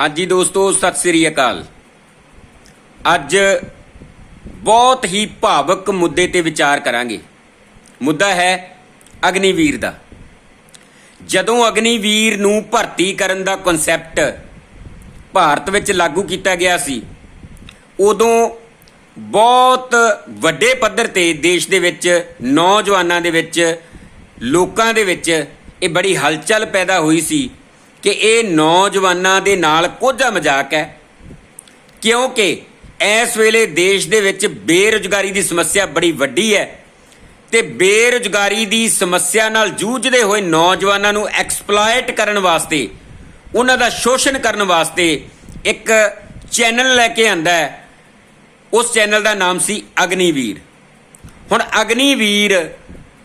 ਹਾਂਜੀ ਦੋਸਤੋ, ਸਤਿ ਸ੍ਰੀ ਅਕਾਲ। ਅੱਜ ਬਹੁਤ ਹੀ ਭਾਵਕ ਮੁੱਦੇ ਤੇ ਵਿਚਾਰ ਕਰਾਂਗੇ। ਮੁੱਦਾ ਹੈ ਅਗਨੀਵੀਰ ਦਾ। ਜਦੋਂ ਅਗਨੀਵੀਰ ਨੂੰ ਭਰਤੀ ਕਰਨ ਦਾ ਕਨਸੈਪਟ ਭਾਰਤ ਵਿੱਚ ਲਾਗੂ ਕੀਤਾ ਗਿਆ ਸੀ, ਉਦੋਂ ਬਹੁਤ ਵੱਡੇ ਪੱਧਰ ਤੇ ਦੇਸ਼ ਦੇ ਵਿੱਚ, ਨੌਜਵਾਨਾਂ ਦੇ ਵਿੱਚ, ਲੋਕਾਂ ਦੇ ਵਿੱਚ ਇਹ ਬੜੀ ਹਲਚਲ ਪੈਦਾ ਹੋਈ ਸੀ ਕਿ ਇਹ ਨੌਜਵਾਨਾਂ ਦੇ ਨਾਲ ਕੋਝਾ ਮਜ਼ਾਕ ਹੈ। ਕਿਉਂਕਿ ਇਸ ਵੇਲੇ ਦੇਸ਼ ਦੇ ਵਿੱਚ ਬੇਰੁਜ਼ਗਾਰੀ ਦੀ ਸਮੱਸਿਆ ਬੜੀ ਵੱਡੀ ਹੈ ਤੇ ਬੇਰੁਜ਼ਗਾਰੀ ਦੀ ਸਮੱਸਿਆ ਨਾਲ ਜੂਝਦੇ ਹੋਏ ਨੌਜਵਾਨਾਂ ਨੂੰ ਐਕਸਪਲੋਇਟ ਕਰਨ ਵਾਸਤੇ, ਉਹਨਾਂ ਦਾ ਸ਼ੋਸ਼ਣ ਕਰਨ ਵਾਸਤੇ ਇੱਕ ਚੈਨਲ ਲੈ ਕੇ ਆਂਦਾ ਹੈ। ਉਸ ਚੈਨਲ ਦਾ ਨਾਮ ਸੀ ਅਗਨੀਵੀਰ। ਹੁਣ ਅਗਨੀਵੀਰ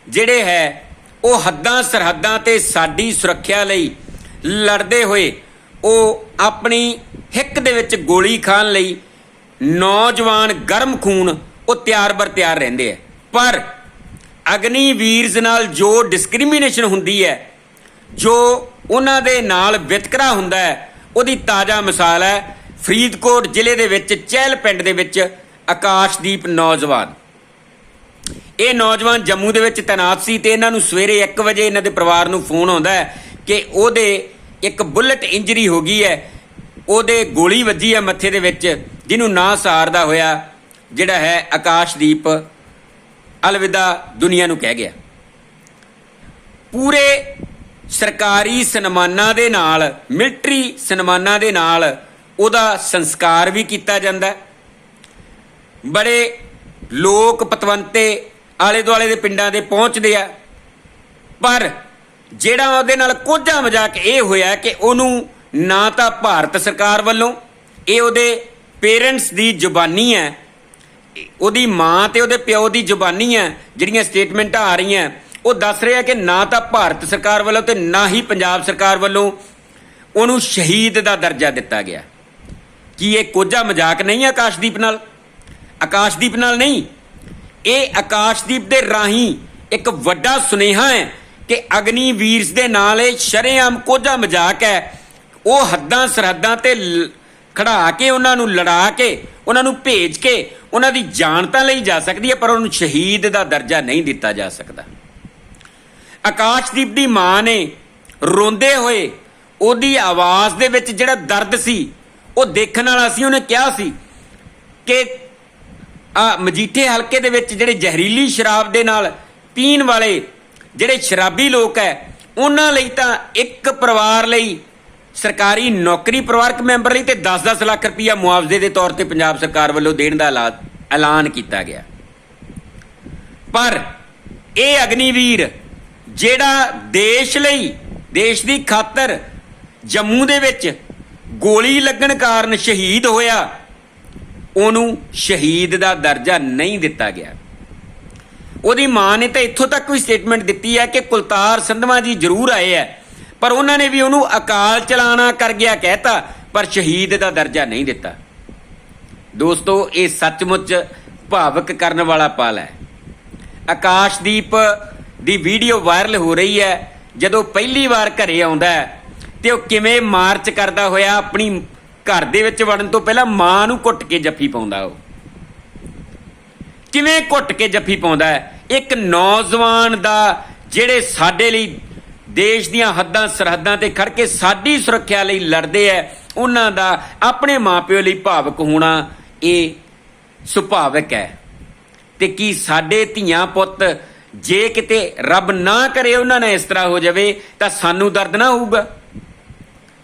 ਜਿਹੜੇ ਹੈ, ਉਹ ਹੱਦਾਂ ਸਰਹੱਦਾਂ ਤੇ ਸਾਡੀ ਸੁਰੱਖਿਆ ਲਈ ਲੜਦੇ ਹੋਏ ਉਹ ਆਪਣੀ ਹਿੱਕ ਦੇ ਵਿੱਚ ਗੋਲੀ ਖਾਣ ਲਈ ਨੌਜਵਾਨ ਗਰਮ ਖੂਨ ਉਹ ਤਿਆਰ ਬਰ ਤਿਆਰ ਰਹਿੰਦੇ ਆ। ਪਰ ਅਗਨੀਵੀਰਸ ਨਾਲ ਜੋ ਡਿਸਕ੍ਰਿਮੀਨੇਸ਼ਨ ਹੁੰਦੀ ਹੈ, ਜੋ ਉਹਨਾਂ ਦੇ ਨਾਲ ਵਿਤਕਰਾ ਹੁੰਦਾ ਹੈ, ਉਹਦੀ ਤਾਜ਼ਾ ਮਿਸਾਲ ਹੈ, ਫਰੀਦਕੋਟ ਜ਼ਿਲ੍ਹੇ ਦੇ ਵਿੱਚ, ਚਹਿਲ ਪਿੰਡ ਦੇ ਵਿੱਚ ਆਕਾਸ਼ਦੀਪ ਨੌਜਵਾਨ। ਇਹ ਨੌਜਵਾਨ ਜੰਮੂ ਦੇ ਵਿੱਚ ਤੈਨਾਤ ਸੀ ਤੇ ਇਹਨਾਂ ਨੂੰ ਸਵੇਰੇ 1 ਵਜੇ ਇਹਨਾਂ ਦੇ ਪਰਿਵਾਰ ਨੂੰ ਫੋਨ ਆਉਂਦਾ ਹੈ ਕਿ ਉਹਦੇ ਇੱਕ ਬੁਲਟ ਇੰਜਰੀ ਹੋ ਗਈ ਹੈ, ਉਹਦੇ ਗੋਲੀ ਵੱਜੀ ਹੈ ਮੱਥੇ ਦੇ ਵਿੱਚ, ਜਿਹਨੂੰ ਨਾ ਸਹਾਰਦਾ ਹੋਇਆ, ਜਿਹੜਾ ਹੈ ਆਕਾਸ਼ਦੀਪ, ਅਲਵਿਦਾ ਦੁਨੀਆ ਨੂੰ ਕਹਿ ਗਿਆ। ਪੂਰੇ ਸਰਕਾਰੀ ਸਨਮਾਨਾਂ ਦੇ ਨਾਲ, ਮਿਲਟਰੀ ਸਨਮਾਨਾਂ ਦੇ ਨਾਲ ਉਹਦਾ ਸੰਸਕਾਰ ਵੀ ਕੀਤਾ ਜਾਂਦਾ ਬੜੇ ਲੋਕ ਪਤਵੰਤੇ ਆਲੇ ਦੁਆਲੇ ਦੇ ਪਿੰਡਾਂ ਦੇ ਪਹੁੰਚਦੇ ਆ, ਪਰ ਜਿਹੜਾ ਉਹਦੇ ਨਾਲ ਕੋਝਾ ਮਜ਼ਾਕ ਇਹ ਹੋਇਆ ਕਿ ਉਹਨੂੰ ਨਾ ਤਾਂ ਭਾਰਤ ਸਰਕਾਰ ਵੱਲੋਂ, ਇਹ ਉਹਦੇ ਪੇਰੈਂਟਸ ਦੀ ਜ਼ੁਬਾਨੀ ਹੈ, ਉਹਦੀ ਮਾਂ ਤੇ ਉਹਦੇ ਪਿਓ ਦੀ ਜ਼ੁਬਾਨੀ ਹੈ, ਜਿਹੜੀਆਂ ਸਟੇਟਮੈਂਟਾਂ ਆ ਰਹੀਆਂ, ਉਹ ਦੱਸ ਰਿਹਾ ਕਿ ਨਾ ਤਾਂ ਭਾਰਤ ਸਰਕਾਰ ਵੱਲੋਂ ਤੇ ਨਾ ਹੀ ਪੰਜਾਬ ਸਰਕਾਰ ਵੱਲੋਂ ਉਹਨੂੰ ਸ਼ਹੀਦ ਦਾ ਦਰਜਾ ਦਿੱਤਾ ਗਿਆ। ਕੀ ਇਹ ਕੋਝਾ ਮਜ਼ਾਕ ਨਹੀਂ ਹੈ ਆਕਾਸ਼ਦੀਪ ਨਾਲ? ਆਕਾਸ਼ਦੀਪ ਨਾਲ ਨਹੀਂ। ਇਹ ਆਕਾਸ਼ਦੀਪ ਦੇ ਰਾਹੀਂ ਇੱਕ ਵੱਡਾ ਸੁਨੇਹਾ ਹੈ ਕਿ ਅਗਨੀ ਵੀਰਸ ਦੇ ਨਾਲ ਇਹ ਸ਼ਰੇਆਮ ਕੋਝਾ ਮਜ਼ਾਕ ਹੈ। ਉਹ ਹੱਦਾਂ ਸਰਹੱਦਾਂ ਤੇ ਲ- ਖੜਾ ਕੇ ਉਹਨਾਂ ਨੂੰ ਲੜਾ ਕੇ, ਉਹਨਾਂ ਨੂੰ ਭੇਜ ਕੇ, ਉਹਨਾਂ ਦੀ ਜਾਨ ਤਾਂ ਲਈ ਜਾ ਸਕਦੀ ਹੈ, ਪਰ ਉਹਨੂੰ ਸ਼ਹੀਦ ਦਾ ਦਰਜਾ ਨਹੀਂ ਦਿੱਤਾ ਜਾ ਸਕਦਾ। ਆਕਾਸ਼ਦੀਪ ਦੀ ਮਾਂ ਨੇ ਰੋਂਦੇ ਹੋਏ ਉਹਦੀ ਆਵਾਜ਼ ਦੇ ਵਿੱਚ ਜਿਹੜਾ ਦਰਦ ਸੀ, ਉਹ ਦੇਖਣ ਵਾਲਾ ਸੀ, ਉਹਨੇ ਕਿਹਾ ਸੀ ਕਿ ਆ ਮਜੀਠੇ ਹਲਕੇ ਦੇ ਵਿੱਚ ਜਿਹੜੇ ਜ਼ਹਿਰੀਲੀ ਸ਼ਰਾਬ ਦੇ ਨਾਲ ਪੀਣ ਵਾਲੇ ਜਿਹੜੇ ਸ਼ਰਾਬੀ ਲੋਕ ਹੈ, ਉਹਨਾਂ ਲਈ ਤਾਂ ਇੱਕ ਪਰਿਵਾਰ ਲਈ ਸਰਕਾਰੀ ਨੌਕਰੀ ਪਰਿਵਾਰਕ ਮੈਂਬਰ ਲਈ ਤੇ 10-10 ਲੱਖ ਰੁਪਈਆ ਮੁਆਵਜ਼ੇ ਦੇ ਤੌਰ ਤੇ ਪੰਜਾਬ ਸਰਕਾਰ ਵੱਲੋਂ ਦੇਣ ਦਾ ਐਲਾ- ਐਲਾਨ ਕੀਤਾ ਗਿਆ। ਪਰ ਇਹ ਅਗਨੀਵੀਰ ਜਿਹੜਾ ਦੇਸ਼ ਲਈ, ਦੇਸ਼ ਦੀ ਖਾਤਰ ਜੰਮੂ ਦੇ ਵਿੱਚ ਗੋਲੀ ਲੱਗਣ ਕਾਰਨ ਸ਼ਹੀਦ ਹੋਇਆ, ਉਹਨੂੰ ਸ਼ਹੀਦ ਦਾ ਦਰਜਾ ਨਹੀਂ ਦਿੱਤਾ ਗਿਆ। ਉਹਦੀ ਮਾਂ ਨੇ ਤਾਂ ਇੱਥੋਂ ਤੱਕ ਵੀ ਸਟੇਟਮੈਂਟ ਦਿੱਤੀ ਹੈ ਕਿ ਕੁਲਤਾਰ ਸੰਧਵਾ ਜੀ ਜ਼ਰੂਰ ਆਏ ਹੈ। ਪਰ ਉਹਨਾਂ ਨੇ ਵੀ ਉਹਨੂੰ ਅਕਾਲ ਚਲਾਣਾ ਕਰ ਗਿਆ ਕਹਿਤਾ, ਪਰ ਸ਼ਹੀਦ ਦਾ ਦਰਜਾ ਨਹੀਂ ਦਿੱਤਾ। ਦੋਸਤੋ, ਇਹ ਸੱਚਮੁੱਚ ਭਾਵਕ ਕਰਨ ਵਾਲਾ ਪਲ ਹੈ। ਆਕਾਸ਼ਦੀਪ ਦੀ ਵੀਡੀਓ ਵਾਇਰਲ ਹੋ ਰਹੀ ਹੈ। ਜਦੋਂ ਪਹਿਲੀ ਵਾਰ ਘਰੇ ਆਉਂਦਾ ਹੈ, ਤੇ ਉਹ ਕਿਵੇਂ ਮਾਰਚ ਕਰਦਾ ਹੋਇਆ, ਆਪਣੀ ਘਰ ਦੇ ਵਿੱਚ ਵੜਨ ਤੋਂ ਪਹਿਲਾਂ ਮਾਂ ਨੂੰ ਕੁੱਟ ਕੇ ਜੱਫੀ ਪਾਉਂਦਾ ਉਹ। ਕਿਵੇਂ ਘੁੱਟ ਕੇ ਜੱਫੀ ਪਾਉਂਦਾ ਹੈ? ਇੱਕ ਨੌਜਵਾਨ ਦਾ ਜਿਹੜੇ ਸਾਡੇ ਲਈ ਦੇਸ਼ ਦੀਆਂ ਹੱਦਾਂ, ਸਰਹੱਦਾਂ ਤੇ ਖੜ ਕੇ ਸਾਡੀ ਸੁਰੱਖਿਆ ਲਈ ਲੜਦੇ ਐ, ਉਹਨਾਂ ਦਾ ਆਪਣੇ ਮਾਪਿਓ ਲਈ ਭਾਵਕ ਹੋਣਾ ਇਹ ਸੁਭਾਵਿਕ ਹੈ ਤੇ ਕੀ ਸਾਡੇ ਧੀਆਂ ਪੁੱਤ ਜੇ ਕਿਤੇ ਰੱਬ ਨਾ ਕਰੇ ਉਹਨਾਂ ਨਾਲ ਇਸ ਤਰ੍ਹਾਂ ਹੋ ਜਾਵੇ, ਤਾਂ ਸਾਨੂੰ ਦਰਦ ਨਾ ਹੋਊਗਾ?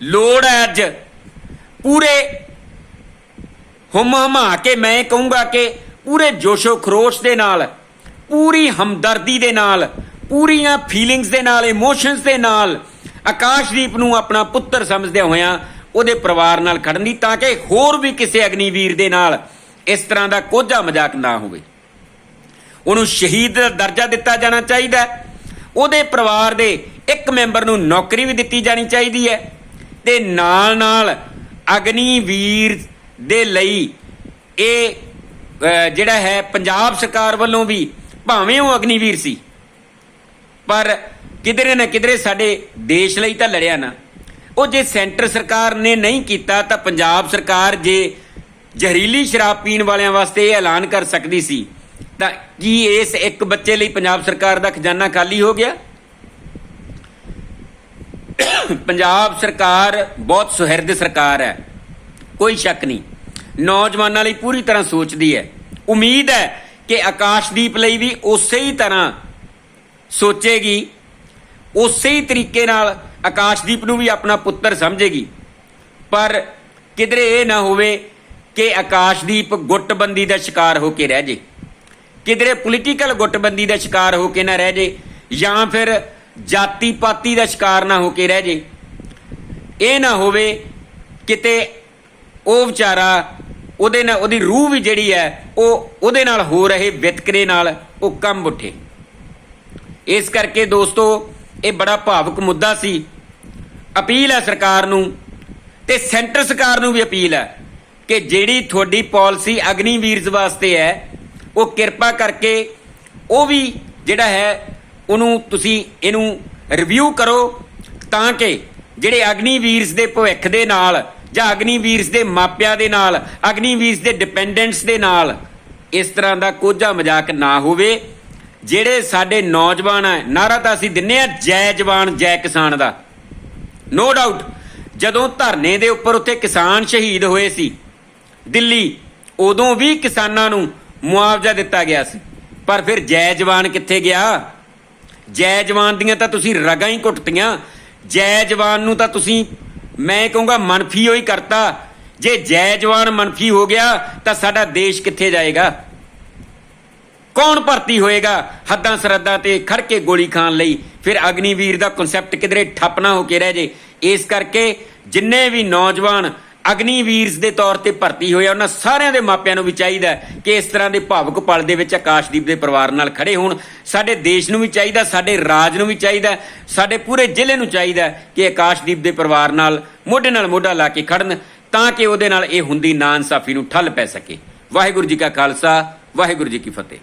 ਲੋੜ ਹੈ ਅੱਜ ਪੂਰੇ ਹੁਮ ਹਮਾ ਕੇ ਮੈਂ ਕਹੂੰਗਾ ਕਿ ਪੂਰੇ ਜੋਸ਼ੋ ਖਰੋਸ਼ ਦੇ ਨਾਲ, ਪੂਰੀ ਹਮਦਰਦੀ ਦੇ ਨਾਲ, ਪੂਰੀਆਂ ਫੀਲਿੰਗਸ ਦੇ ਨਾਲ ਇਮੋਸ਼ਨਸ ਦੇ ਨਾਲ ਆਕਾਸ਼ਦੀਪ ਨੂੰ ਆਪਣਾ ਪੁੱਤਰ ਸਮਝਦਿਆਂ ਹੋਇਆਂ ਉਹਦੇ ਪਰਿਵਾਰ ਨਾਲ ਖੜਨ ਦੀ ਤਾਂ ਕਿ ਹੋਰ ਵੀ ਕਿਸੇ ਅਗਨੀਵੀਰ ਦੇ ਨਾਲ ਇਸ ਤਰ੍ਹਾਂ ਦਾ ਕੋਝਾ ਮਜ਼ਾਕ ਨਾ ਹੋਵੇ ਉਹਨੂੰ ਸ਼ਹੀਦ ਦਾ ਦਰਜਾ ਦਿੱਤਾ ਜਾਣਾ ਚਾਹੀਦਾ ਹੈ। ਉਹਦੇ ਪਰਿਵਾਰ ਦੇ ਇੱਕ ਮੈਂਬਰ ਨੂੰ ਨੌਕਰੀ ਵੀ ਦਿੱਤੀ ਜਾਣੀ ਚਾਹੀਦੀ ਹੈ ਤੇ ਨਾਲ ਨਾਲ ਅਗਨੀਵੀਰ ਦੇ ਲਈ ਇਹ ਜਿਹੜਾ ਹੈ, ਪੰਜਾਬ ਸਰਕਾਰ ਵੱਲੋਂ ਵੀ ਭਾਵੇਂ ਉਹ ਅਗਨੀਵੀਰ ਸੀ, ਪਰ ਕਿਧਰੇ ਨਾ ਕਿਧਰੇ ਸਾਡੇ ਦੇਸ਼ ਲਈ ਤਾਂ ਲੜਿਆ ਨਾ। ਉਹ ਜੇ ਸੈਂਟਰ ਸਰਕਾਰ ਨੇ ਨਹੀਂ ਕੀਤਾ, ਤਾਂ ਪੰਜਾਬ ਸਰਕਾਰ ਜੇ ਜ਼ਹਿਰੀਲੀ ਸ਼ਰਾਬ ਪੀਣ ਵਾਲਿਆਂ ਵਾਸਤੇ ਇਹ ਐਲਾਨ ਕਰ ਸਕਦੀ ਸੀ, ਤਾਂ ਕੀ ਇਸ ਇੱਕ ਬੱਚੇ ਲਈ ਪੰਜਾਬ ਸਰਕਾਰ ਦਾ ਖਜ਼ਾਨਾ ਖਾਲੀ ਹੋ ਗਿਆ? ਪੰਜਾਬ ਸਰਕਾਰ ਬਹੁਤ ਸੁਹਿਰਦ ਸਰਕਾਰ ਹੈ, ਕੋਈ ਸ਼ੱਕ ਨਹੀਂ। ਨੌਜਵਾਨਾਂ ਲਈ ਪੂਰੀ ਤਰ੍ਹਾਂ ਸੋਚਦੀ ਹੈ। ਉਮੀਦ ਹੈ ਕਿ ਆਕਾਸ਼ਦੀਪ ਲਈ ਵੀ ਉਸੇ ਹੀ ਤਰ੍ਹਾਂ ਸੋਚੇਗੀ। ਉਸੇ ਹੀ ਤਰੀਕੇ ਨਾਲ ਆਕਾਸ਼ਦੀਪ ਨੂੰ ਵੀ ਆਪਣਾ ਪੁੱਤਰ ਸਮਝੇਗੀ। ਪਰ ਕਿਧਰੇ ਇਹ ਨਾ ਹੋਵੇ ਕਿ ਆਕਾਸ਼ਦੀਪ ਗੁੱਟਬੰਦੀ ਦਾ ਸ਼ਿਕਾਰ ਹੋ ਕੇ ਰਹਿ ਜੇ। ਕਿਧਰੇ ਪੋਲੀਟੀਕਲ ਗੁੱਟਬੰਦੀ ਦਾ ਸ਼ਿਕਾਰ ਹੋ ਕੇ ਨਾ ਰਹਿ ਜੇ ਜਾਂ ਫਿਰ ਜਾਤੀ ਪਾਤੀ ਦਾ ਸ਼ਿਕਾਰ ਨਾ ਹੋ ਕੇ ਰਹਿ ਜੇ। ਇਹ ਨਾ ਹੋਵੇ ਕਿਤੇ ਉਹ ਵਿਚਾਰਾ ਉਹਦੇ ਨਾਲ ਉਹਦੀ ਰੂਹ ਵੀ ਜਿਹੜੀ ਹੈ, ਉਹ ਉਹਦੇ ਨਾਲ ਹੋ ਰਹੇ ਵਿਤਕਰੇ ਨਾਲ ਉਹ ਕੰਮ ਉੱਠੇ। ਇਸ ਕਰਕੇ ਦੋਸਤੋ, ਇਹ ਬੜਾ ਭਾਵਕ ਮੁੱਦਾ ਸੀ। ਅਪੀਲ ਹੈ ਸਰਕਾਰ ਨੂੰ ਤੇ ਸੈਂਟਰ ਸਰਕਾਰ ਨੂੰ ਵੀ ਅਪੀਲ ਹੈ ਕਿ ਜਿਹੜੀ ਤੁਹਾਡੀ ਪਾਲਿਸੀ ਅਗਨੀਵੀਰਜ਼ ਵਾਸਤੇ ਹੈ, ਉਹ ਕਿਰਪਾ ਕਰਕੇ ਉਹ ਵੀ ਜਿਹੜਾ ਹੈ, ਉਹਨੂੰ ਤੁਸੀਂ ਇਹਨੂੰ ਰਿਵਿਊ ਕਰੋ ਤਾਂ ਕਿ ਜਿਹੜੇ ਅਗਨੀਵੀਰਜ਼ ਦੇ ਭਵਿੱਖ ਦੇ ਨਾਲ ਜਾਂ ਅਗਨੀਵੀਰਸ ਦੇ ਮਾਪਿਆਂ ਦੇ ਨਾਲ ਅਗਨੀਵੀਰਸ ਦੇ ਡਿਪੈਂਡੈਂਟਸ ਦੇ ਨਾਲ ਇਸ ਤਰ੍ਹਾਂ ਦਾ ਕੋਝਾ ਮਜ਼ਾਕ ਨਾ ਹੋਵੇ। ਜਿਹੜੇ ਸਾਡੇ ਨੌਜਵਾਨ ਹੈ ਨਾਰਾ ਤਾਂ ਅਸੀਂ ਦਿੰਨੇ ਆ ਜੈ ਜਵਾਨ, ਜੈ ਕਿਸਾਨ ਦਾ। ਨੋ ਡਾਊਟ ਜਦੋਂ ਧਰਨੇ ਦੇ ਉੱਪਰ ਉੱਥੇ ਕਿਸਾਨ ਸ਼ਹੀਦ ਹੋਏ ਸੀ, ਦਿੱਲੀ, ਉਦੋਂ ਵੀ ਕਿਸਾਨਾਂ ਨੂੰ ਮੁਆਵਜ਼ਾ ਦਿੱਤਾ ਗਿਆ ਸੀ। ਪਰ ਫਿਰ ਜੈ ਜਵਾਨ ਕਿੱਥੇ ਗਿਆ? ਜੈ ਜਵਾਨ ਦੀਆਂ ਤਾਂ ਤੁਸੀਂ ਰਗਾਂ ਹੀ ਘੁੱਟਤੀਆਂ, ਜੈ ਜਵਾਨ ਨੂੰ ਤਾਂ ਤੁਸੀਂ ਮੈਂ ਕਹੂੰਗਾ, ਮਨਫੀ ਹੋਈ ਕਰਤਾ। ਜੇ ਜੈ ਜਵਾਨ ਮਨਫੀ ਹੋ ਗਿਆ, ਤਾਂ ਸਾਡਾ ਦੇਸ਼ ਕਿੱਥੇ ਜਾਏਗਾ? ਕੌਣ ਭਰਤੀ ਹੋਏਗਾ ਹੱਦਾਂ ਸਰਹੱਦਾਂ ਤੇ ਖੜ ਕੇ ਗੋਲੀ ਖਾਣ ਲਈ? ਫਿਰ ਅਗਨੀਵੀਰ ਦਾ ਕਨਸੈਪਟ ਕਿਧਰੇ ਠੱਪ ਨਾ ਹੋ ਕੇ ਰਹਿ ਜੇ। ਇਸ ਕਰਕੇ ਜਿੰਨੇ ਵੀ ਨੌਜਵਾਨ ਅਗਨੀਵੀਰਸ ਦੇ ਤੌਰ ਤੇ ਭਰਤੀ ਹੋਇਆ, ਉਹਨਾਂ ਸਾਰਿਆਂ ਦੇ ਮਾਪਿਆਂ ਨੂੰ ਵੀ ਚਾਹੀਦਾ ਕਿ ਇਸ ਤਰ੍ਹਾਂ ਦੇ ਭਾਵੁਕ ਪਲ ਦੇ ਵਿੱਚ ਆਕਾਸ਼ਦੀਪ ਦੇ ਪਰਿਵਾਰ ਨਾਲ ਖੜੇ ਹੋਣ। ਸਾਡੇ ਦੇਸ਼ ਨੂੰ ਵੀ ਚਾਹੀਦਾ, ਸਾਡੇ ਰਾਜ ਨੂੰ ਵੀ ਚਾਹੀਦਾ, ਸਾਡੇ ਪੂਰੇ ਜ਼ਿਲ੍ਹੇ ਨੂੰ ਚਾਹੀਦਾ ਕਿ ਆਕਾਸ਼ਦੀਪ ਦੇ ਪਰਿਵਾਰ ਨਾਲ ਮੋਢੇ ਨਾਲ ਮੋਢਾ ਲਾ ਕੇ ਖੜਨ, ਤਾਂ ਕਿ ਉਹਦੇ ਨਾਲ ਇਹ ਹੁੰਦੀ ਨਾ ਇਨਸਾਫੀ ਨੂੰ ਠੱਲ ਪੈ ਸਕੇ। ਵਾਹਿਗੁਰੂ ਜੀ ਕਾ ਖਾਲਸਾ, ਵਾਹਿਗੁਰੂ ਜੀ ਕੀ ਫਤਿਹ।